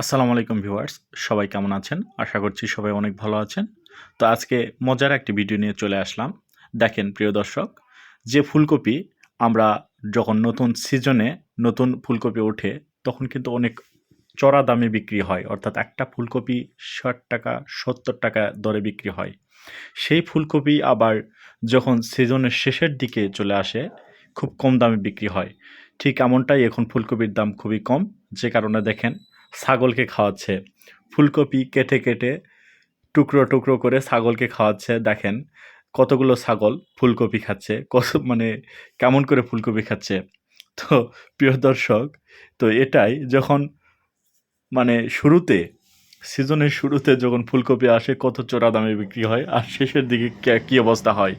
আসসালামু আলাইকুম ভিউয়ার্স, সবাই কেমন আছেন? আশা করছি সবাই অনেক ভালো আছেন। তো আজকে মজার একটি ভিডিও নিয়ে চলে আসলাম। দেখেন, প্রিয় দর্শক, যে ফুলকপি আমরা যখন নতুন সিজনে নতুন ফুলকপি ওঠে, তখন কিন্তু অনেক চড়া দামে বিক্রি হয়। অর্থাৎ একটা ফুলকপি ষাট টাকা, সত্তর টাকা দরে বিক্রি হয়। সেই ফুলকপি আবার যখন সিজনের শেষের দিকে চলে আসে, খুব কম দামে বিক্রি হয়। ঠিক এমনটাই এখন ফুলকপির দাম খুবই কম। যে কারণে দেখেন ছাগলকে খাওয়াচ্ছে। ফুলকপি কেটে কেটে টুকরো টুকরো করে ছাগলকে খাওয়াচ্ছে। দেখেন কতগুলো ছাগল ফুলকপি খাচ্ছে। কত মানে কেমন করে ফুলকপি খাচ্ছে। তো প্রিয় দর্শক, তো এটাই যখন মানে শুরুতে, সিজনের শুরুতে যখন ফুলকপি আসে, কত চোরা দামে বিক্রি হয় আর শেষের দিকে কে- অবস্থা হয়?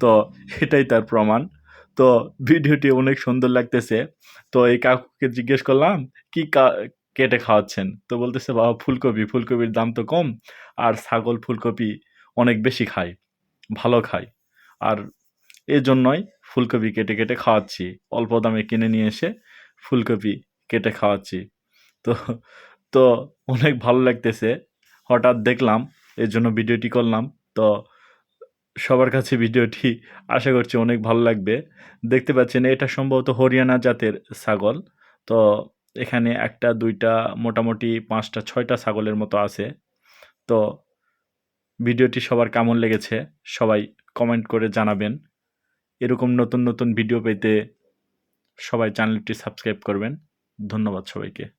তো এটাই তার প্রমাণ। তো ভিডিওটি অনেক সুন্দর লাগতেছে। তো এই কাকুকে জিজ্ঞেস করলাম কা- কেটে খাওয়াচ্ছেন। তো বলতেছে, বাবা, ফুলকপি, ফুলকপির দাম তো কম, আর ছাগল, ফুলকপি অনেক বেশি খায়, ভালো খায়। আর এই জন্যই ফুলকপি কেটে কেটে খাওয়াচ্ছি, অল্প দামে কিনে নিয়ে এসে ফুলকপি কেটে খাওয়াচ্ছি। তো তো অনেক ভালো লাগতেছে। হঠাৎ দেখলাম এর জন্য ভিডিওটি করলাম। তো সবার কাছে ভিডিওটি আশা করছি অনেক ভালো লাগবে। দেখতে পাচ্ছেন, এটা সম্ভবত হরিয়ানা জাতের ছাগল। তো এখানে একটা, দুইটা, মোটামুটি পাঁচটা, ছয়টা ছাগলের মতো আছে। তো ভিডিওটি সবার কেমন লেগেছে সবাই কমেন্ট করে জানাবেন। এরকম নতুন নতুন ভিডিও পেতে সবাই চ্যানেলটি সাবস্ক্রাইব করবেন। ধন্যবাদ সবাইকে।